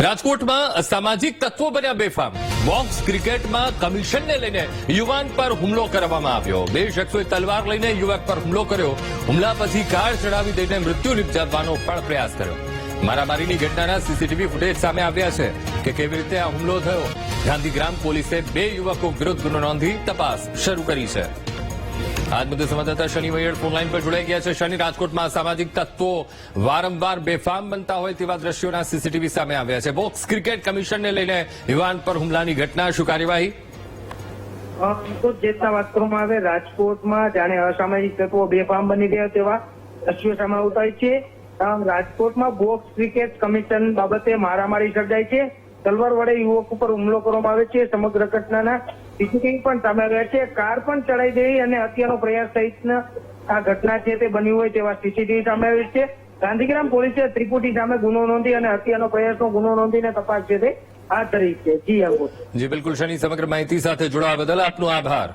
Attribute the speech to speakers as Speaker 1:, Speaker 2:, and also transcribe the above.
Speaker 1: રાજકોટમાં અસામાજિક તત્વો બન્યા બેફામ. બોક્સ ક્રિકેટમાં કમિશનને લઈને યુવાન પર હુમલો કરવામાં આવ્યો. બે શખ્સોએ તલવાર લઈને યુવક પર હુમલો કર્યો. હુમલા પછી કાર ચડાવી દઈને મૃત્યુ નિપજાવવાનો પણ પ્રયાસ કર્યો. મારામારીની ઘટનાના સીસીટીવી ફૂટેજ સામે આવ્યા છે કે કેવી રીતે આ હુમલો થયો. ગાંધીગ્રામ પોલીસે બે યુવકો વિરુદ્ધ ગુનો નોંધી તપાસ શરૂ કરી છે. આજ મુદ્દે સંવાદદાતા શનિ વૈયડ ફોનલાઈન પર જોડાઈ ગયા છે. શનિ રાજકોટમાં સામાજિક તત્વો વારંવાર બેફામ બનતા હોય તેવા દ્રશ્યોના સીસીટીવી સામે આવ્યા છે. બોક્સ ક્રિકેટ કમિશનને લઈને યુવાન પર હુમલાની ઘટના, શું કાર્યવાહી?
Speaker 2: તો જેટલા વાત કરવામાં આવે, રાજકોટમાં જાણે અસામાજિક તત્વો બેફામ બની ગયા તેવા દ્રશ્યો સામે આવતા છે. રાજકોટમાં બોક્સ ક્રિકેટ કમિશન બાબતે મારામારી સર્જાય છે. તલવાર વડે યુવક ઉપર હુમલો કરવામાં આવે છે. સમગ્ર ઘટનાના સીસીટીવી પણ તમે આવ્યા છે. કાર પણ ચડાઈ દેવી અને હત્યાનો પ્રયાસ સહિતના આ ઘટના છે તે બની હોય તેવા સીસીટીવી સામે આવી છે. ગાંધીગ્રામ પોલીસે ત્રિપુટી સામે ગુનો નોંધી અને હત્યાનો પ્રયાસનો ગુનો નોંધીને તપાસ છે તે હાથ ધરી છે. જી અંકુર
Speaker 1: જી બિલકુલ શનિ સમગ્ર માહિતી સાથે જોડાવા બદલ આપનો આભાર.